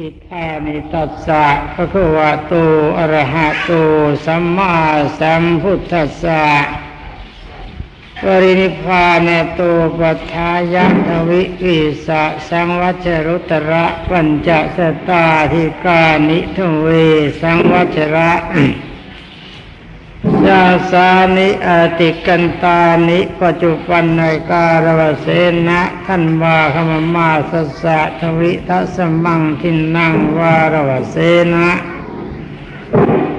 อิทานิตัสสะภะคะวะโตอะระหะโตสัมมาสัมพุทธัสสะปรินิพพานโตปัฏฐายะทวิวิสะสังวัชรุตระปัญจสตาธิกานิทเวสังวัชระ ยาสานิอาติกันตานิปัจจุปันในการวเสนะท่านวาคมมาสสะทวิทัสมังทินนังวารวเสนะ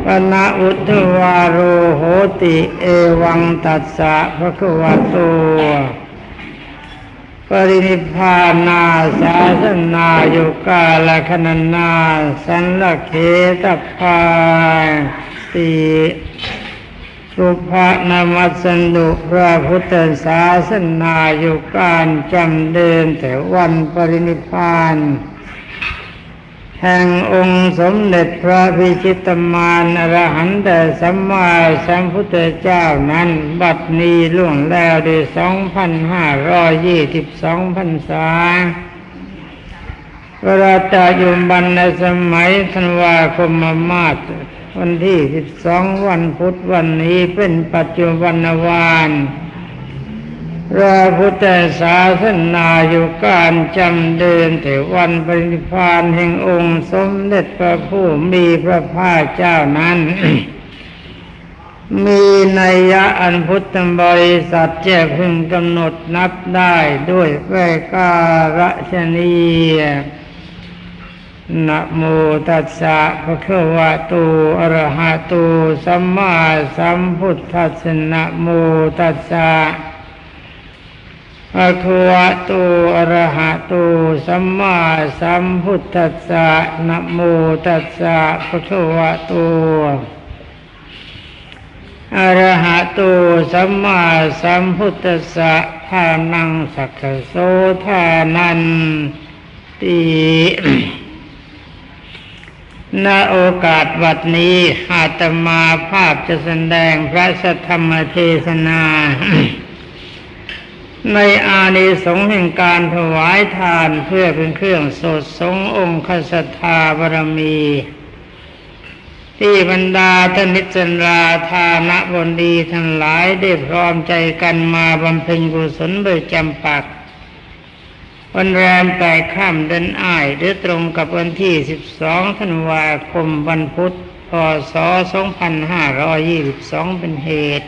ปนะอุทวาโรโหติเอวังตัสสะภะควะโตปรินิพพานาสาสนาโยกาลคณนาสันลเคตพาติ สุภานามัสนุพระพุทธศาสนาอยู่การจำเดินแต่วันปรินิพานแห่งองค์สมเด็จพระพิชิตมารอรหันตสัมมาสัมพุทธเจ้านั้น บัดนี้ล่วงแล้วด้วยสองพันห้าร้อยยี่สิบสองพันษาเวลาตายุบันในสมัยธันวาคมมาศ วันที่สิบสองวันพุธวันนี้เป็นปัจจุบันวานพระพุทธศาสนาอยู่การจำเดินแต่วันปริพานแห่งองค์สมเด็จพระผู้มีพระภาคเจ้านั้น มีนัยยะอันพุทธบริษัทแจ้พึงกำหนดนับได้ด้วยแวการชนี นะโมตัสสะภะคะวะโตอะระหะโตสัมมาสัมพุทธัสสะนะโมตัสสะภะคะวะโตอะระหะโตสัมมาสัมพุทธัสสะนะโมตัสสะภะคะวะโตอะระหะโตสัมมาสัมพุทธัสสะทานังสักขโสทานันติ ณโอกาสวัดนี้อาตมาภาพจะแสดงพระสัทธรรมเทศนา ในอานิสงส์แห่งการถวายทานเพื่อเป็นเครื่องสดสงองค์คศธาบารมี ที่บรรดาท่านนิจราทานะบนดีทั้งหลายได้พร้อมใจกันมาบำเพ็ญกุศลโดยจำปัก วันแรมแปดค่ำเดือนอ้าย หรือตรงกับวันที่12ธันวาคมวันพุธพศ2522เป็นเหตุ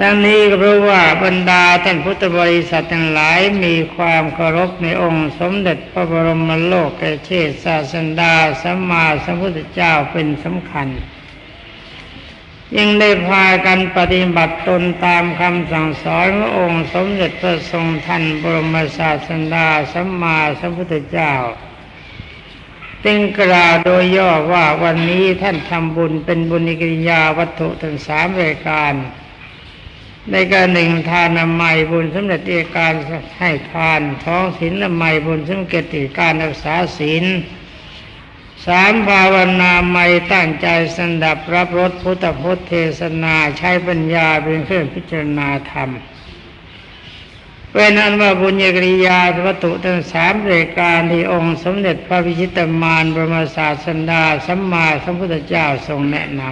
ทั้งนี้ก็เพราะว่าบรรดาท่านพุทธบริษัททั้งหลายมีความเคารพในองค์สมเด็จพระบรมโลกเชษศาสดาสัมมาสัมพุทธเจ้าเป็นสำคัญ ยังได้พากันปฏิบัติตนตามคำสั่งสอนขององค์สมเด็จพระทรงทันบรมศาสดาสัมมาสัมพุทธเจ้าจึงกล่าวโดยย่อว่าวันนี้ท่านทำบุญเป็นบุญกิริยาวัตถุทั้งสามรายการ ในการหนึ่งทานนามัยบุญสำเร็จเอการให้ทานท้องศีลนามัยบุญสำเร็จเอกการรักษาศีล สามภาวนาไม่ตั้งใจสันดับรับรสพุทธพจน์เทศนาใช้ปัญญาเป็นเครื่องพิจารณาธรรมเป็นอันว่าบุญญกริยาวัตถุทั้งสามรายการที่องค์สมเด็จพระพิชิตมารบรมศาสดาสัมมาสัมพุทธเจ้าทรงแนะน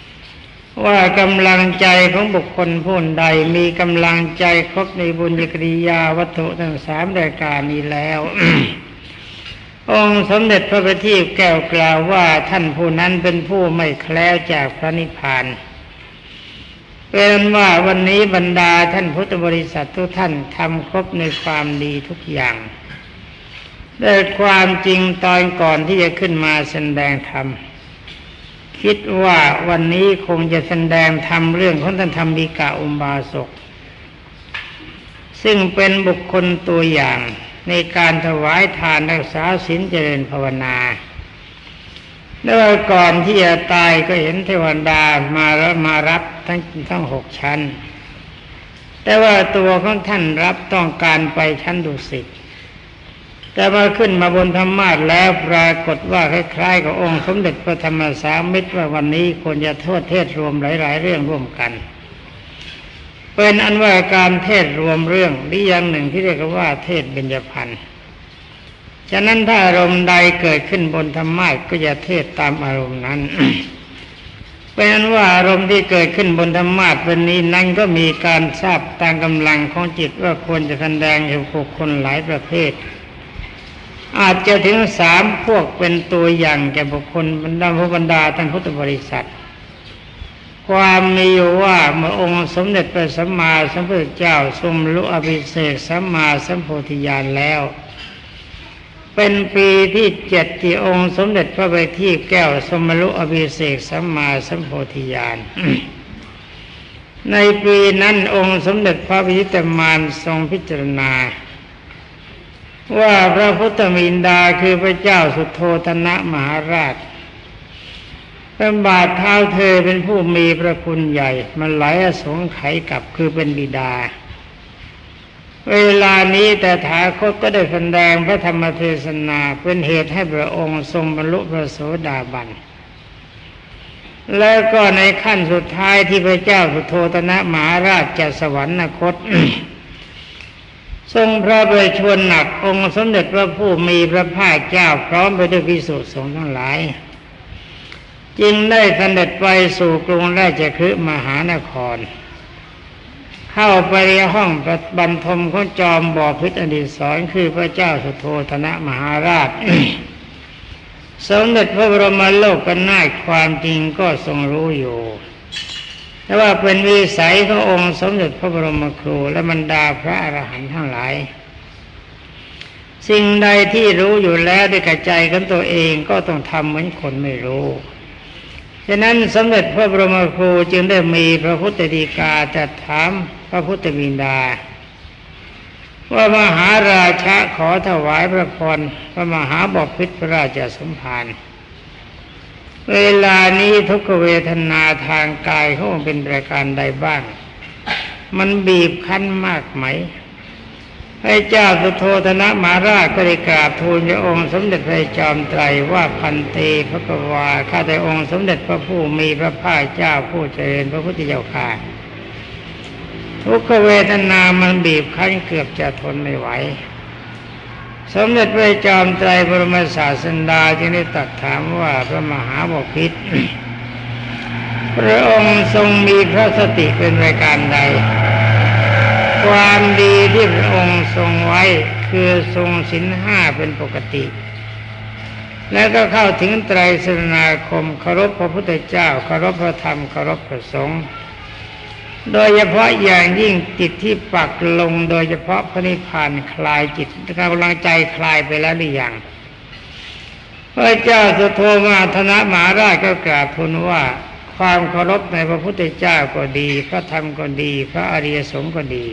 ำว่ากำลังใจของบุคคลผู้ใดมีกำลังใจครบในบุญญกริยาวัตถุทั้งสามรายการนี้แล้ว องค์สมเด็จพระบัณฑิตแก้วกล่าวว่าท่านผู้นั้นเป็นผู้ไม่แคล้วจากพระนิพพานเป็นว่าวันนี้บรรดาท่านพุทธบริษัททุกท่านทำครบในความดีทุกอย่างแต่ความจริงตอนก่อนที่จะขึ้นมาแสดงธรรมคิดว่าวันนี้คงจะแสดงธรรมเรื่องของท่านธรรมิกาอุบาสกซึ่งเป็นบุคคลตัวอย่าง ในการถวายทานรักษาศีลเจริญภาวนาแล้วก่อนที่จะตายก็เห็นเทวดามาแล้วมารับทั้งทั้งหกชั้น แต่ว่าตัวของท่านรับต้องการไปชั้นดุสิตแต่มาขึ้นมาบนธรรมาสแล้วปรากฏว่าคล้ายๆกับองค์สมเด็จพระธรรมสามิตรว่าวันนี้ควรจะโทษเทศรวมหลาย ๆ เรื่องร่วมกัน เป็นอันว่าการเทศรวมเรื่องหรืออย่างหนึ่งที่เรียกว่าเทศเบญจพันธ์ฉะนั้นถ้าอารมณ์ใดเกิดขึ้นบนธรรมะก็อย่าเทศตามอารมณ์นั้นเป็นนั้นว่าอารมณ์ที่เกิดขึ้นบนธรรมะวันนี้นั้นก็มีการทราบตามกำลังของจิตว่าควรจะแสดงให้บุคคลหลายประเภท อาจจะถึงสามพวกเป็นตัวอย่างแก่บุคคลบรรดาผู้บรรดาท่านพุทธบริษัท ความมีอยู่ว่าเมื่อองค์สมเด็จพระสัมมาสัมพุทธเจ้าทรงรรลุอภิเศกสัมมาสัมโพธิญาณแล้ว เป็นปีที่เจ็ดที่องค์สมเด็จพระบัณฑิตแก้วสมรรลุอภิเศกสัมมาสัมโพธิญาณในปีนั้นองค์สมเด็จพระพิตามานทรงพิจารณา ว่าพระพุทธมินดาคือพระเจ้าสุโธธนะมหาราช เป็นบาทเท้าเธอเป็นผู้มีพระคุณใหญ่ มันไหลสงไขยกับคือเป็นบิดา เวลานี้แต่ถาคตก็ได้แสดงพระธรรมเทศนาเป็นเหตุให้พระองค์ทรงบรรลุพระโสดาบัน แล้วก็ในขั้นสุดท้ายที่พระเจ้าสุโธตนะมหาราชจะสวรรคตทรงพระประชวรหนักองค์สมเด็จพระผู้มีพระภาคเจ้าพร้อมไปด้วยพิสุทธิสงฆ์ทั้งหลาย จึงได้เสด็จไปสู่กรุงราชคฤห์มหานคร เข้าไปในห้องบรรทมของจอมบ่อพิษอดีศรคือพระเจ้าสุโธธนะมหาราช สมเด็จพระบรมโลกกนาความจริงก็ทรงรู้อยู่แต่ว่าเป็นวิสัยขององค์สมเด็จพระบรมครูและบรรดาพระอรหันต์ทั้งหลาย สิ่งใดที่รู้อยู่แล้วด้วยกระใจกันตัวเองก็ต้องทำเหมือนคนไม่รู้ ฉะนั้นสมเด็จพระบรมครูจึงได้มีพระพุทธดีกาจัดถามพระพุทธบิดา ว่ามหาราชะขอถวายพระพรพระมหาบพิตรพระราชสมภารเวลานี้ทุกเวทนาทางกายเขาเป็นรายการใดบ้าง มันบีบคั้นมากไหม ให้เจ้าสุโธธนะมาราชก็ได้กราบทูลพระองค์สมเด็จพระจอมไตรว่าพันเตพระกวาข้าแต่องค์สมเด็จพระผู้มีพระภาคเจ้าผู้เจริญพระพุทธเจ้าค่ะทุกขเวทนามันบีบคั้นเกือบจะทนไม่ไหว สมเด็จพระจอมไตรบรมศาสดาจึงได้ตรัสถามว่าพระมหาบพิตรพระองค์ทรงมีพระสติเป็นรายการใด ความดีที่พระองค์ทรงไว้คือทรงศีลห้าเป็นปกติ แล้วก็เข้าถึงไตรสรณาคมเคารพพระพุทธเจ้าเคารพพระธรรมเคารพพระสงฆ์โดยเฉพาะอย่างยิ่งจิตที่ปักลงโดยเฉพาะพระนิพพานคลายจิตกำลังใจคลายไปแล้วหรือยังพระเจ้าสุโธมาธนะมหาราชก็กราบทูลว่า ความเคารพในพระพุทธเจ้าก็ดี พระธรรมก็ดี พระอริยสงฆ์ก็ดี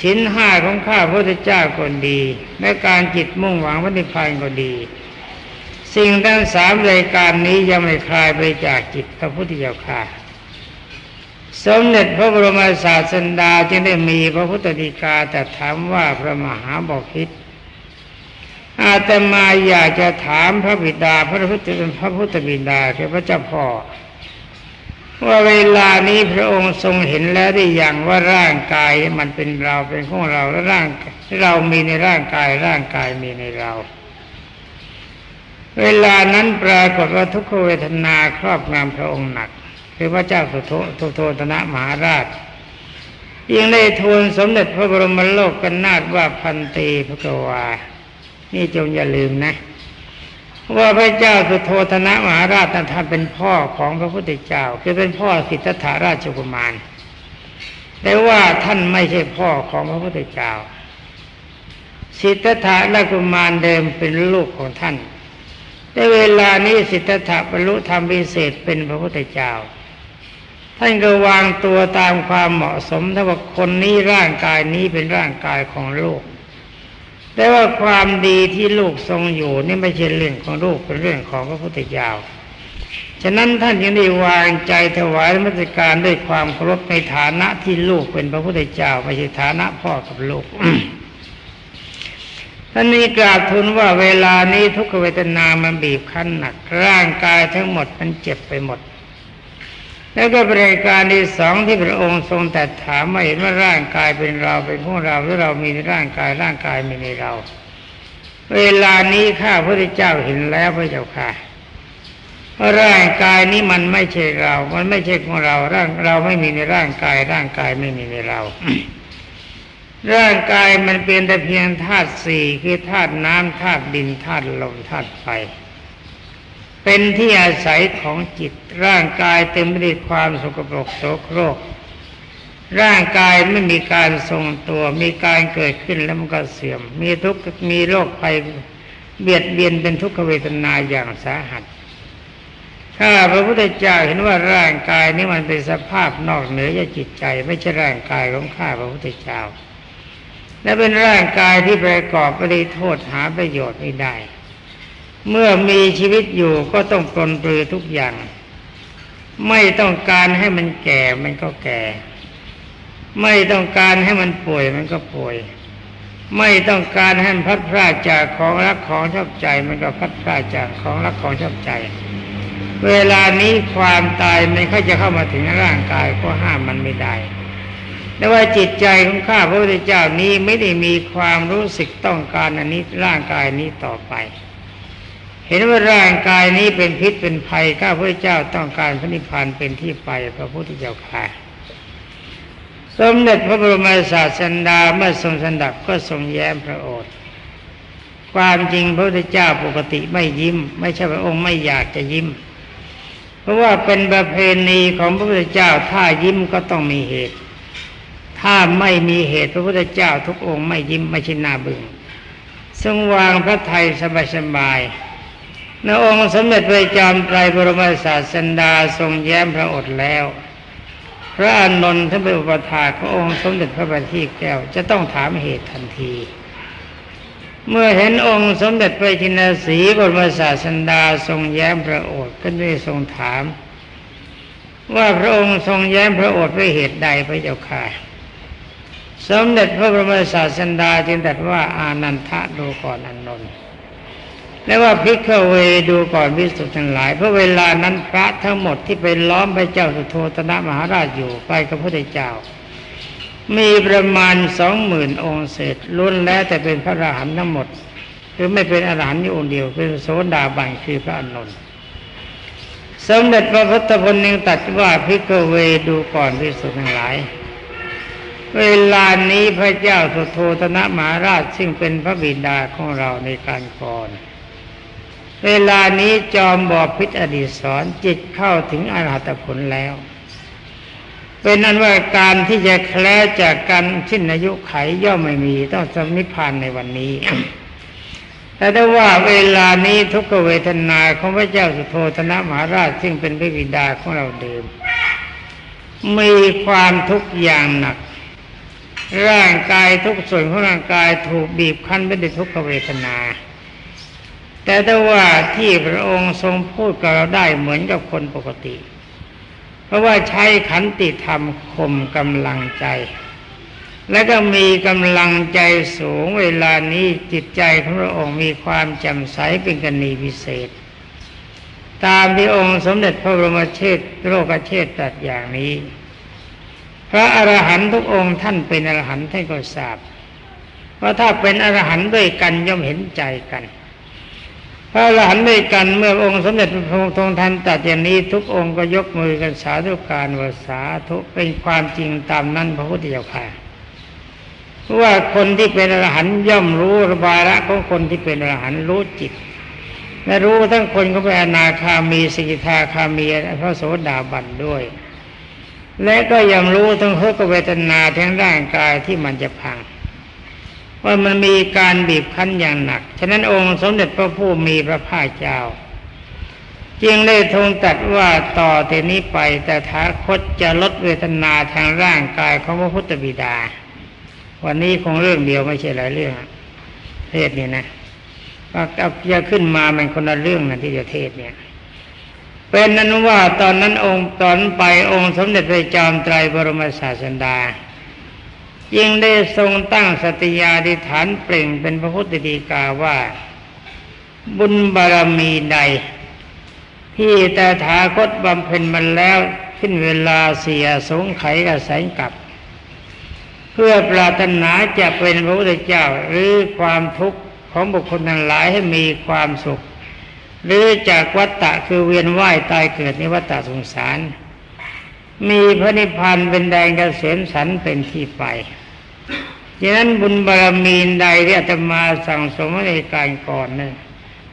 ชิ้นห้าของข้าพระพุทธเจ้าก็ดีและการจิตมุ่งหวังพระนิพพานก็ดี สิ่งทั้งสามรายการนี้ยังไม่คลายไปจากจิตพระพุทธเจ้าค่ะสมเด็จพระบรมศาสดาจึงได้มีพระพุทธดีกาแต่ถามว่าพระมหาบพิตรอาตมาอยากจะถามพระบิดาพระพุทธเป็นพระพุทธบิดาคือพระเจ้าพ่อ ว่าเวลานี้พระองค์ทรงเห็นแล้วได้อย่างว่าร่างกายมันเป็นเราเป็นของเราและร่างเรามีในร่างกายร่างกายมีในเรา เวลานั้นปรากฏว่าทุกขเวทนาครอบงำพระองค์หนัก คือพระเจ้าสุโธสุโธตนะมหาราชยังได้ทูลสมเด็จพระบรมโลกกันนาถว่าพันตีพระกวา นี่จงอย่าลืมนะ ว่าพระเจ้าสุโธธนะมหาราชท่านเป็นพ่อของพระพุทธเจ้า คือเป็นพ่อสิทธัตถาราชกุมาร แต่ว่าท่านไม่ใช่พ่อของพระพุทธเจ้า สิทธัตถะราชกุมารเดิมเป็นลูกของท่าน แต่เวลานี้สิทธัตถะบรรลุธรรมพิเศษเป็นพระพุทธเจ้า ท่านก็วางตัวตามความเหมาะสมถ้าว่าคนนี้ร่างกายนี้เป็นร่างกายของลูก แต่ว่าความดีที่ลูกทรงอยู่นี่ไม่ใช่เรื่องของลูกเป็นเรื่องของพระพุทธเจ้า ฉะนั้นท่านยังได้วางใจถวายมัสการด้วยความเคารพในฐานะที่ลูกเป็นพระพุทธเจ้าไม่ใช่ฐานะพ่อกับลูกท่านนี้กราบทูลว่าเวลานี้ทุกขเวทนามันบีบคั้นหนัก ร่างกายทั้งหมดมันเจ็บไปหมด แล้วก็บริการที่สองที่พระองค์ทรงแต่ถามมาเห็นว่าร่างกายเป็นเราเป็นพวกเราหรือเรามีในร่างกายร่างกายมีในเรา เวลานี้ข้าพระเจ้าเห็นแล้วพระเจ้าค่ะว่าร่างกายนี้มันไม่ใช่เรา มันไม่ใช่ของเรา ร่างเราไม่มีในร่างกาย ร่างกายไม่มีในเรา ร่างกายมันเป็นแต่เพียงธาตุสี่คือธาตุน้ำธาตุดินธาตุลมธาตุไฟ เป็นที่อาศัยของจิตร่างกายเต็มไปด้วยความสกปรกโสโครก ร่างกายไม่มีการทรงตัว มีการเกิดขึ้นแล้วมันก็เสื่อม มีทุกข์มีโรคภัยเบียดเบียนเป็นทุกขเวทนาอย่างสาหัส ถ้าพระพุทธเจ้าเห็นว่าร่างกายนี้มันเป็นสภาพนอกเหนือจากจิตใจ ไม่ใช่ร่างกายของข้าพระพุทธเจ้า และเป็นร่างกายที่ประกอบไปด้วยโทษหาประโยชน์ไม่ได้ เมื่อมีชีวิตอยู่ก็ต้องปลนปลือทุกอย่าง ไม่ต้องการให้มันแก่มันก็แก่ ไม่ต้องการให้มันป่วยมันก็ป่วย ไม่ต้องการให้มันพัดพลาดจากของรักของชอบใจ มันก็พัดพลาดจากของรักของชอบใจ เวลานี้ความตายมันก็จะเข้ามาถึงร่างกายก็ห้ามมันไม่ได้แต่ว่าจิตใจของข้าพระพุทธเจ้านี้ไม่ได้มีความรู้สึกต้องการอันนี้ร่างกายนี้ต่อไป เห็นว่าร่างกายนี้เป็นพิษเป็นภัยข้าพระเจ้าต้องการพระนิพพานเป็นที่ไปพระพุทธเจ้าค่ะสมเด็จพระบรมศาสดาเมื่อทรงสันดับก็ทรงแย้มพระโอษฐ์ความจริงพระพุทธเจ้าปกติไม่ยิ้ม ไม่ใช่พระองค์ไม่อยากจะยิ้ม เพราะว่าเป็นประเพณีของพระพุทธเจ้าถ้ายิ้มก็ต้องมีเหตุ ถ้าไม่มีเหตุพระพุทธเจ้าทุกองค์ไม่ยิ้มไม่ใช่หน้าบึง้งทรงวางพระไทยสบายๆในองค์สมเด็จพระจอมไตรบรมศาสดาทรงแย้มพระโอษฐ์แล้ว พระอานนท์ท่านเป็นอุปถาขององค์สมเด็จพระบัณฑิตแก้วจะต้องถามเหตุทันที เมื่อเห็นองค์สมเด็จพระจินสีบรมศาสดาทรงแย้มพระโอษฐ์ก็ได้ทรงถาม ว่าพระองค์ทรงแย้มพระโอษฐ์ด้วยเหตุใดพระเจ้าค่ะสมเด็จพระบรมศาสดาจึงตรัสว่าอานันทะดูก่อนอนนท์ และว่าพิกเวดูก่อนวิสุทธิ์ทั้งหลายเพราะเวลานั้นพระทั้งหมดที่ไปล้อมพระเจ้าสุโธทนะมหาราชอยู่ไปกับพระเจ้า มีประมาณสองหมื่นองค์เศษล้วนแล้วแต่เป็นพระอรหันต์ทั้งหมดคือไม่เป็นอรหันต์อยู่องค์เดียวเป็นโสดาบันคือพระอานนท์สมเด็จพระพุทธพลยังตรัสว่าพิกเวดูก่อนวิสุทธิ์ทั้งหลาย เวลานี้พระเจ้าสุโธทนะมหาราชซึ่งเป็นพระบิดาของเราในการก่อน เวลานี้จอมบอพิษอดีสอนจิตเข้าถึงอรหัตผลแล้ว เป็นอันว่าการที่จะแคล้วจากการสิ้นอายุไขย่อมไม่มีต้องสมิพานในวันนี้ แต่ได้ว่าเวลานี้ทุกขเวทนาของพระเจ้าสุโธทนะมหาราชซึ่งเป็นพระบิดาของเราเดิม มีความทุกข์อย่างหนัก ร่างกายทุกส่วนของร่างกายถูกบีบคั้นไปด้วยทุกขเวทนา แต่ถ้าว่าที่พระองค์ทรงพูดกับเราได้เหมือนกับคนปกติ เพราะว่าใช้ขันติธรรมข่มกำลังใจ และก็มีกำลังใจสูงเวลานี้จิตใจของพระองค์มีความแจ่มใสเป็นกรณีพิเศษ ตามที่องค์สมเด็จพระบรมเชษโลกเชษตรัสอย่างนี้ พระอรหันตุกองค์ท่านเป็นอรหันต์ท่านก็ทราบว่าถ้าเป็นอรหันต์ด้วยกันย่อมเห็นใจกัน ระอรหันต์ด้วยกันเมื่อองค์สมเด็จพระทธทรงทันตรัสอย่างนี้ทุกองค์ก็ยกมือกันสาธุการว่าสาธุเป็นความจริงตามนั้นพระพุทธเจ้าค่ะว่าคนที่เป็นอรหันต์ย่อมรู้ระบายละของคนที่เป็นอรหันต์รู้จิตและรู้ทั้งคนก็เป็นอนาคามีสกิทาคามีพระโสดาบันด้วย และก็ยังรู้ทั้งทุกเวทนาทั้งร่างกายที่มันจะพัง ว่ามันมีการบีบคั้นอย่างหนัก ฉะนั้นองค์สมเด็จพระผู้มีพระภาคเจ้าจึงได้ทรงตรัสว่าต่อแต่นี้ไปแต่ถาคตจะลดเวทนาทางร่างกายของพระพุทธบิดา วันนี้คงเรื่องเดียวไม่ใช่หลายเรื่องเทศนี่นะว่าจะขึ้นมามันคนละเรื่องนะที่จะเทศเนี่ย เป็นนั้นว่าตอนนั้นองค์ตอนไปองค์สมเด็จพระจอมไตรบรมศาสดา ยิ่งได้ทรงตั้งสติญาธิฐานเปล่งเป็นพระพุทธดีกาว่า บุญบารมีใด ที่แต่ถาคตบำเพ็ญมันแล้วขึ้นเวลาเสียสงไขกับแสงกลับ เพื่อปรารถนาจะเป็นพระพุทธเจ้าหรือความทุกข์ขของบุคคลทั้งหลายให้มีความสุข หรือจากวัฏฏะคือเวียนว่ายตายเกิดในวัฏฏะสงสาร มีพระนิพพานเป็นแดงเกษมสันเป็นที่ไปดังนั้นบุญบารมีใดที่อาตมาสั่งสมในการก่อนเนี่ย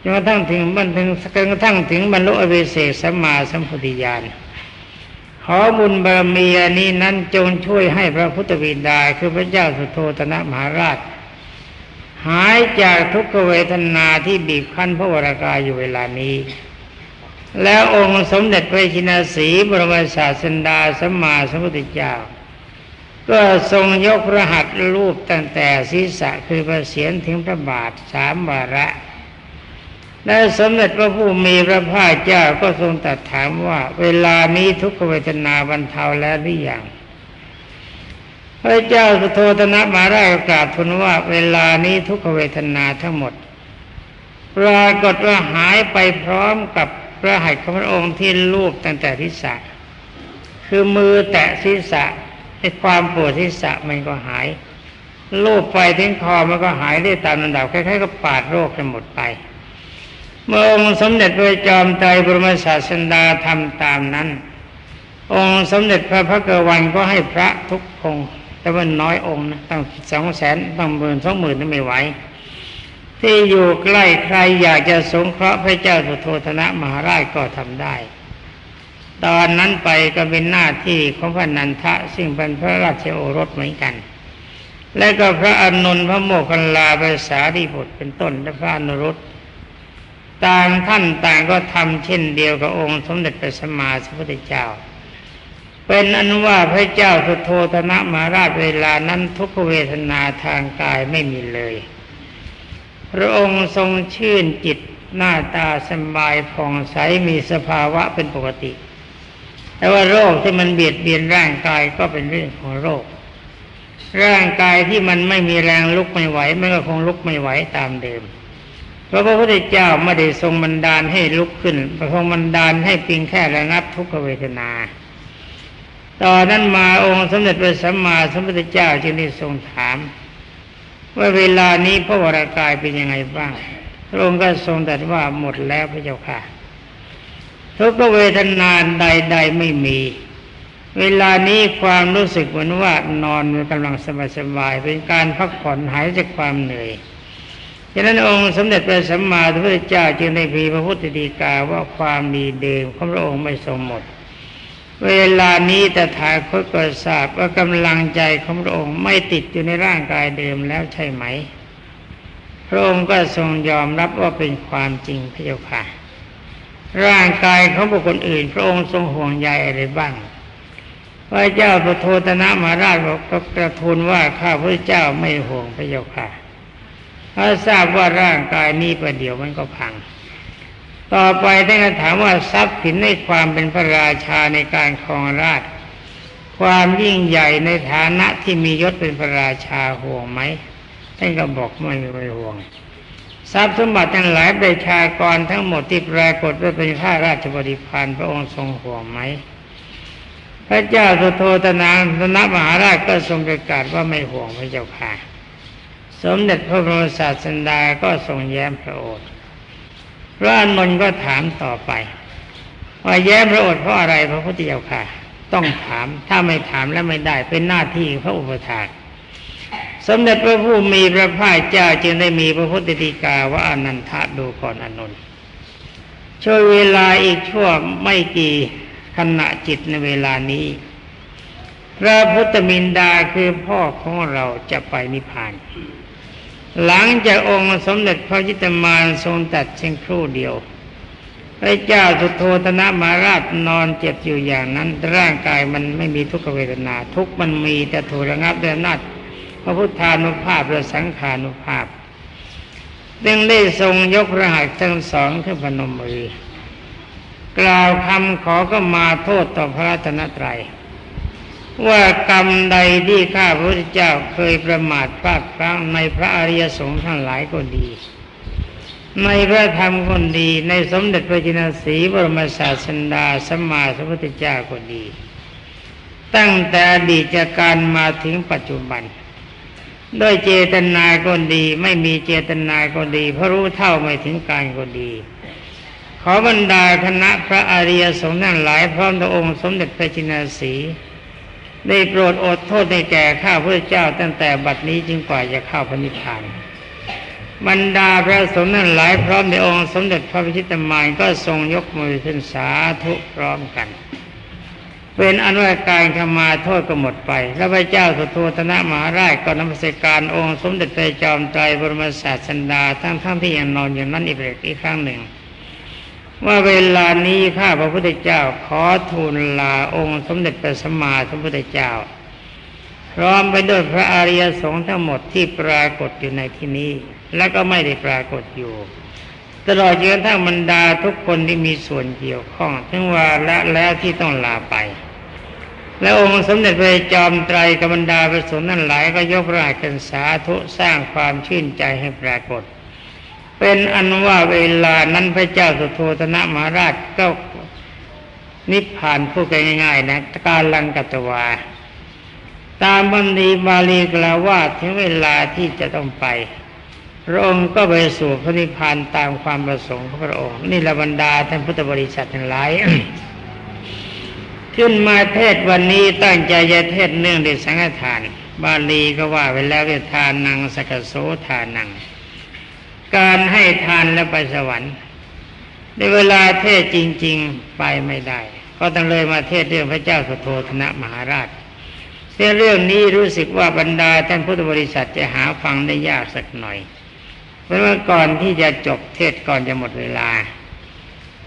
จนกระทั่งถึงบรรถึงจนกระทั่งถึงบรรลุอเวเสกสัมมาสัมพุทธิญาณขอบุญบารมีอันนี้นั้นจงช่วยให้พระพุทธบิดาคือพระเจ้าสุโธตนะมหาราช หายจากทุกขเวทนาที่บีบคั้นพระวรากายอยู่เวลานี้ แล้วองค์สมเด็จพระชินสีบรมศาสดาสัมมาสัมพุทธเจ้า ก็ทรงยกพระหัตถ์รูปตั้งแต่ศีรษะคือพระเศียรถึงพระบาทสามวาระและสมเด็จพระผู้มีพระภาคเจ้าก็ทรงตรัสถามว่า เวลานี้ทุกขเวทนาบรรเทาแล้วหรือยังพระเจ้าสุโธทนะมาได้กราบทูลว่าเวลานี้ทุกขเวทนาทั้งหมดปรากฏว่าหายไปพร้อมกับ พระหัตถ์ของพระองค์ที่ลูบตั้งแต่ทิศะคือมือแตะศีรษะไอ้ความปวดศีรษะมันก็หายลูบไปถึงคอมันก็หายได้ตามลำดับคล้ายๆกับปาดโรคจะหมดไป เมื่อองค์สมเด็จพระจอมไตรบรมศาสดาทำตามนั้น องค์สมเด็จพระพักวันก็ให้พระทุกองค์แต่ว่าน้อยองค์นะตั้งสองแสนตั้งหมื่นสองหมื่นนั่นไม่ไหว ที่อยู่ใกล้ใครอยากจะสงเคราะห์พระเจ้าสุโธธนะมหาราชก็ทำได้ ตอนนั้นไปก็เป็นหน้าที่ของพระนันทะซึ่งเป็นพระราชโอรสเหมือนกัน และก็พระอานนพระโมคคัลลาภาษาดีบุตรเป็นต้นและพระอนุรุตต่างท่านต่างก็ทำเช่นเดียวกับองค์สมเด็จพระสัมมาสัมพุทธเจ้า เป็นอันว่าพระเจ้าสุโธธนะมหาราชเวลานั้นทุกเวทนาทางกายไม่มีเลย พระองค์ทรงชื่นจิตหน้าตาสบายผ่องใสมีสภาวะเป็นปกติ แต่ว่าโรคที่มันเบียดเบียนร่างกายก็เป็นเรื่องของโรค ร่างกายที่มันไม่มีแรงลุกไม่ไหวมันก็คงลุกไม่ไหวตามเดิม เพราะพระพุทธเจ้าไม่ได้ทรงบันดาลให้ลุกขึ้นพระองค์บันดาลให้เพียงแค่ระงับทุกขเวทนาตอนนั้นมาองค์สมเด็จพระสัมมาสัมพุทธเจ้าจึงได้ทรงถาม ว่าเวลานี้พระวรากายเป็นยังไงบ้างพระองค์ก็ทรงตรัสว่าหมดแล้วพระเจ้าค่ะ ทุกขเวทนานใด ๆไม่มี เวลานี้ความรู้สึกเหมือนว่านอนมันกำลังสบายๆเป็นการพักผ่อนหายจากความเหนื่อยฉะนั้นองค์สมเด็จพระสัมมาสัมพุทธเจ้าจึงได้พีพระพุทธดีกาว่าความมีเดิมของพระองค์ไม่ทรงหมด เวลานี้แต่ถาคตก็ทราบว่ากำลังใจของพระองค์ไม่ติดอยู่ในร่างกายเดิมแล้วใช่ไหม พระองค์ก็ทรงยอมรับว่าเป็นความจริงพระเจ้าค่ะ ร่างกายของบุคคลอื่น พระองค์ทรงห่วงใยอะไรบ้างพระเจ้าพระโทตนะมหาราชบอกก็กระทูลว่าข้าพระเจ้าไม่ห่วงพระเจ้าค่ะถ้าทราบว่าร่างกายนี้ประเดี๋ยวมันก็พัง ต่อไปท่านก็ถามว่าทรัพย์สินในความเป็นพระราชาในการครองราชความยิ่งใหญ่ในฐานะที่มียศเป็นพระราชาห่วงไหมท่านก็บอกไม่ไม่ห่วงทรัพย์สมบัติทั้งหลายประชากรทั้งหมดที่ปรากฏว่าเป็นข้าราชบริพารพระองค์ทรงห่วงไหมพระเจ้าสุโธตนานสนมหาราชก็ทรงประกาศว่าไม่ห่วงพระเจ้าค่ะ สมเด็จพระบรมศาสดาก็ทรงแย้มพระโอษฐ์ ระอานนท์ก็ถามต่อไปว่าแย้มพระโอษฐ์เพราะอะไรพระพุทธเจ้าค่ะ ต้องถามถ้าไม่ถามแล้วไม่ได้เป็นหน้าที่พระอุปถากสมเด็จพระผู้มีพระภาคเจ้าจึงได้มีพระพุทธดีกาว่าอนันทะดูก่อนอานนท์ช่วยเวลาอีกชั่วไม่กี่ขณะจิตในเวลานี้ พระพุทธมินดาคือพ่อของเราจะไปนิพพาน หลังจากองค์สมเด็จพระจิตมารทรงตัดเชียงครู่เดียว พระเจ้าสุโธธนะมาราชนอนเจ็บอยู่อย่างนั้น ร่างกายมันไม่มีทุกขเวทนา ทุกมันมีแต่ถูกระงับด้วยอำนาจพระพุทธานุภาพและสังขานุภาพจึงได้ทรงยกพระหัตถ์ทั้งสองขึ้นพนมมือ กล่าวคำขอก็มาโทษต่อพระรัตนตรัย ว่ากรรมใดที่ข้าพระพุทธเจ้าเคยประมาทพลาดพลั้งในพระอริยสงฆ์ทั้งหลายก็ดี ในพระธรรมคนดี ในสมเด็จพระจินสีบรมศาสดาสัมมาสัมพุทธเจ้าก็ดี ตั้งแต่อดีตการมาถึงปัจจุบันด้วยเจตนาก็ดี ไม่มีเจตนาก็ดีเพราะรู้เท่าไม่ถึงการก็ดี ขอบรรดาคณะพระอริยสงฆ์นั่นหลายพร้อมพระองค์สมเด็จพระจินสี ได้โปรดอดโทษในแก่ข้าพระเจ้าตั้งแต่บัดนี้จึงกว่าจะเข้าพระนิพพานบรรดาพระสงฆ์นั่นหลายพร้อมในองค์สมเด็จพระพิชิตมารก็ทรงยกมือขึ้นสาธุพร้อมกัน เป็นอนว่าการขมาโทษก็หมดไป แล้วพระเจ้าสุโธธนะมหาราชก็นมัสการองค์สมเด็จพระจอมไตรบรมศาสดาทั้งทั้งที่ยังนอนอยู่นั้นอีกอีกครั้งหนึ่ง ว่าเวลานี้ข้าพระพุทธเจ้าขอทูลลาองค์สมเด็จพระสัมมาสัมพุทธเจ้า พร้อมไปด้วยพระอริยสงฆ์ทั้งหมดที่ปรากฏอยู่ในที่นี้ และก็ไม่ได้ปรากฏอยู่ ตลอดจนกระทั่งบรรดาทุกคนที่มีส่วนเกี่ยวข้อง ทั้งว่าและแล้วที่ต้องลาไป และองค์สมเด็จพระจอมไตรกับบรรดาพระสงฆ์นั่นหลายก็ยกราชกันสาธุสร้างความชื่นใจให้ปรากฏ เป็นอันว่าเวลานั้นพระเจ้าสุโธธนะมหาราชก็นิพพานพูดกันง่ายๆนะการลังกัตวา ตามบัณฑิบาลีกล่าวว่าถึงเวลาที่จะต้องไป พระองค์ก็ไปสู่พระนิพพานตามความประสงค์ของพระองค์ นี่ละบรรดาท่านพุทธบริษัททั้งหลายขึ้นมาเทศวันนี้ตั้งใจจะเทศเนื่องในสังฆทาน บาลีก็ว่าไปแล้วว่าทานนังสกโสทานัง การให้ทานแล้วไปสวรรค์ ในเวลาเทศจริง ๆไปไม่ได้ ก็ต้องเลยมาเทศเรื่องพระเจ้าสุโธธนะมหาราชเรื่องนี้รู้สึกว่าบรรดาท่านพุทธบริษัทจะหาฟังได้ยากสักหน่อยเพราะว่าก่อนที่จะจบเทศก่อนจะหมดเวลา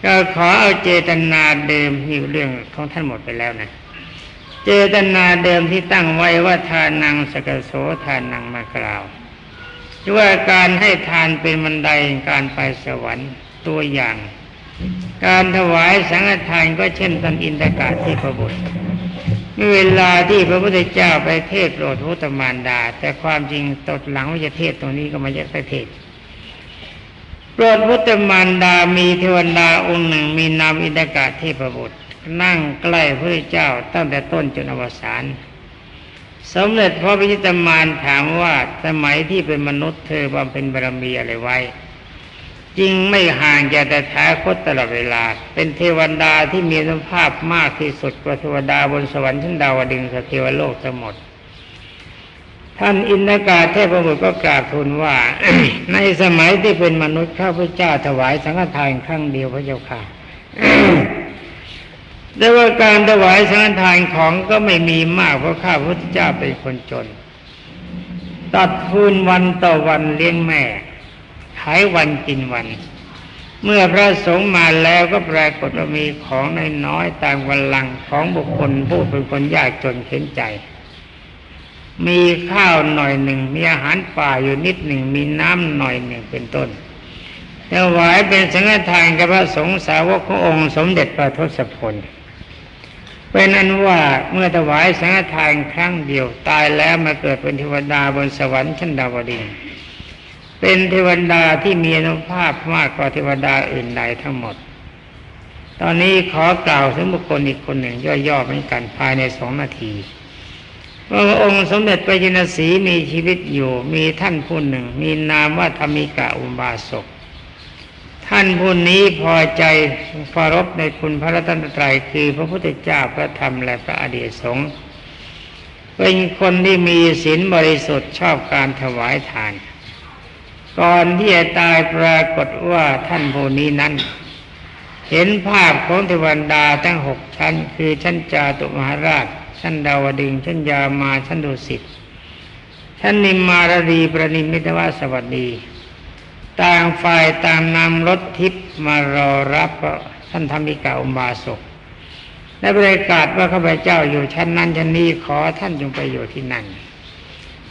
ก็ขอเอาเจตนาเดิมนี่เรื่องของท่านหมดไปแล้วนะเจตนาเดิมที่ตั้งไว้ว่าทานังสกโสทานังมากล่าว ว่าการให้ทานเป็นบันไดการไปสวรรค์ตัวอย่าง การถวายสังฆทานก็เช่นตันอินทกาที่ประบุตรเวลาที่พระพุทธเจ้าไปเทศโปรดพุทธมารดา แต่ความจริงตดหลังว่าจะเทศตรงนี้ก็มาจะไปเทศโปรดพุทธมารดามีเทวดาองค์หนึ่งมีนามอินทกาเทพบุตรนั่งใกล้พระเจ้าตั้งแต่ต้นจนอวสาน สมเด็จพระพิชิตมารถามว่าสมัยที่เป็นมนุษย์เธอบำเพ็ญบารมีอะไรไว้จริงไม่ห่างจากแต่ท้าคตตลอดเวลา เป็นเทวดาที่มีสภาพมากที่สุดกว่าเทวดาบนสวรรค์ชั้นดาวดึงสเทวโลกทั้งหมด ท่านอินทกาเทพบุตรก็กราบทูลว่า ในสมัยที่เป็นมนุษย์ข้าพเจ้าถวายสังฆทานครั้งเดียวพระเจ้าค่ะ แต่ว่าการถวายสังฆทานของก็ไม่มีมากเพราะข้าพระเจ้าเป็นคนจน ตัดฟืนวันต่อวันเลี้ยงแม่ ขายวันกินวัน เมื่อพระสงฆ์มาแล้วก็ปรากฏว่ามีของน้อยๆตามวันลังของบุคคลผู้เป็นคนยากจนเข็นใจ มีข้าวหน่อยหนึ่งมีอาหารป่าอยู่นิดหนึ่งมีน้ำหน่อยหนึ่งเป็นต้นถวายเป็นสังฆทานกับพระสงฆ์สาวกขององค์สมเด็จพระทศพล เป็นนั้นว่าเมื่อถวายสังฆทานครั้งเดียวตายแล้วมาเกิดเป็นเทวดาบนสวรรค์ชั้นดาวดึงเป็นเทวดาที่มีอนุภาพมากกว่าเทวดาอื่นใดทั้งหมด ตอนนี้ขอกล่าวถึงบุคคลอีกคนหนึ่งย่อๆเหมือนกันภายในสองนาทีว่าองค์สมเด็จพระจินสีมีชีวิตอยู่ มีท่านผู้หนึ่ง มีนามว่าธรรมิกาอุบาสก ท่านผู้นี้พอใจฟารบในคุณพระรัตนตรัยคือพระพุทธเจ้าพระธรรมและพระอดีตสงฆ์เป็นคนที่มีศีลบริสุทธิ์ชอบการถวายทาน ก่อนที่จะตายปรากฏว่าท่านผู้นี้นั้น เห็นภาพของเทวดาทั้งหกชั้น คือชั้นจาตุมหาราช ชั้นดาวดึงชั้นยามาชั้นดุสิตชั้นนิมมารดีประนิมิตวาสวัสดี ต่างฝ่ายต่างนำรถทิพย์มารอรับท่านธรรมิกาอุบาสกและประกาศว่าข้าพเจ้าอยู่ชั้นนั้นชั้นนี้ขอท่านจงไปอยู่ที่นั่น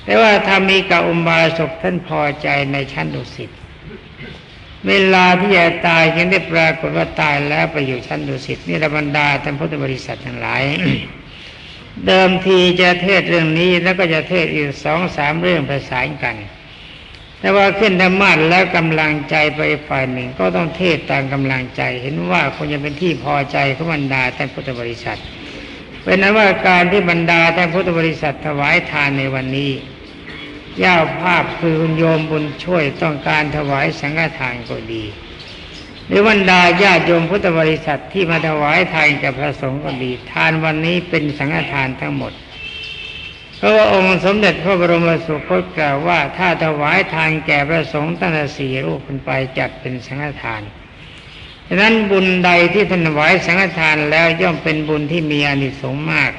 แต่ว่าธรรมิกาอุบาสกท่านพอใจในชั้นดุสิตเวลาที่จะตายยังได้ปรากฏว่าตายแล้วไปอยู่ชั้นดุสิตนี่ระบรรดาท่านพุทธบริษัททั้งหลาย เดิมทีจะเทศเรื่องนี้แล้วก็จะเทศอีกสองสามเรื่องประสานกัน แต่ว่าขึ้นธรรมะแล้วกำลังใจไปฝ่ายหนึ่ง ก็ต้องเทศตามกำลังใจ เห็นว่าคงจะเป็นที่พอใจของบรรดาท่านพุทธบริษัทเป็นนั้นว่าการที่บรรดาท่านพุทธบริษัทถวายทานในวันนี้เจ้าภาพคือคุณโยมบุญช่วยต้องการถวายสังฆทานก็ดี หรือบรรดาญาติโยมพุทธบริษัทที่มาถวายทานแก่พระสงฆ์ก็ดี ทานวันนี้เป็นสังฆทานทั้งหมด เพราะว่าองค์สมเด็จพระบรมสุคตกล่าวว่า ถ้าถวายทานแก่พระสงฆ์ตั้งแต่สี่รูปขึ้นไปจัดเป็นสังฆทานฉะนั้นบุญใดที่ท่านถวายสังฆทานแล้วย่อมเป็นบุญที่มีอนิสงส์มาก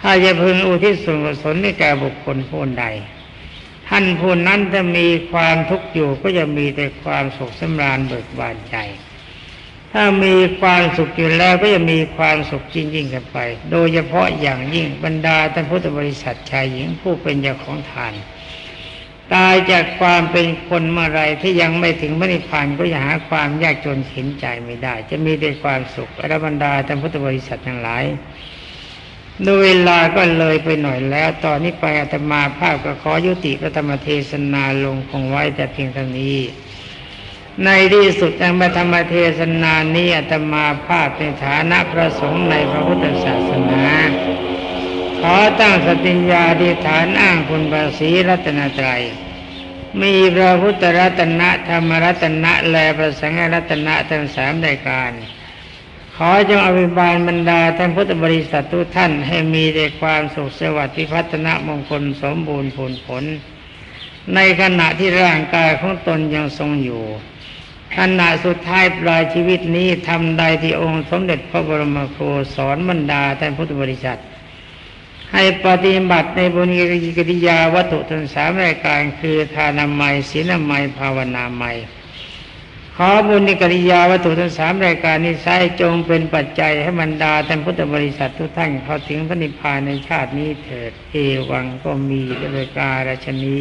ถ้าจะพึงอุทิศส่วนกุศลให้แก่บุคคลผู้ใด ท่านผู้นั้นจะมีความทุกข์อยู่ก็จะมีแต่ความสุขสำราญเบิกบานใจ ถ้ามีความสุขอยู่แล้วก็จะมีความสุขยิ่งยิ่งกันไป โดยเฉพาะอย่างยิ่งบรรดาท่านพุทธบริษัทชายหญิงผู้เป็นเจ้าของทาน ตายจากความเป็นคนเมื่อไรที่ยังไม่ถึงพระนิพพานก็อย่าหาความยากจนเข็นใจไม่ได้ จะมีแต่ความสุขอรบรรดาท่านพุทธบริษัททั้งหลายโดยเวลาก็เลยไปหน่อยแล้ว ตอนนี้ไปอาตมาภาพก็ขอยุติพระธรรมเทศนาลงคงไว้แต่เพียงเท่านี้ ในที่สุดในพระธรรมเทศนานี้อาตมาภาพในฐานะพระสงฆ์ในพระพุทธศาสนา ขอตั้งสติญาธิฐานอ้างคุณภาษีรัตนตรัย มีพระพุทธรัตนะธรรมรัตนะและพระสังฆรัตนะทั้งสามรายการ ขอจงอภิบาลบรรดาท่านพุทธบริษัททุกท่านให้มีแต่ความสุขสวัสดิ์พัฒนามงคลสมบูรณ์ผลผล ในขณะที่ร่างกายของตนยังทรงอยู่ ขณะสุดท้ายปลายชีวิตนี้ทำใดที่องค์สมเด็จพระบรมครูสอนบรรดาท่านพุทธบริษัท ให้ปฏิบัติในบุญกิริยาวัตถุทั้งสามรายการคือทานามัยศีลมัยภาวนามัยขอบุญกิริยาวัตถุทั้งสามรายการนี้ใช้จงเป็นปัจจัยให้บรรดาท่านพุทธบริษัททุกท่านเข้าถึงพระนิพพานในชาตินี้เถิดเอวังก็มีด้วยการราชนี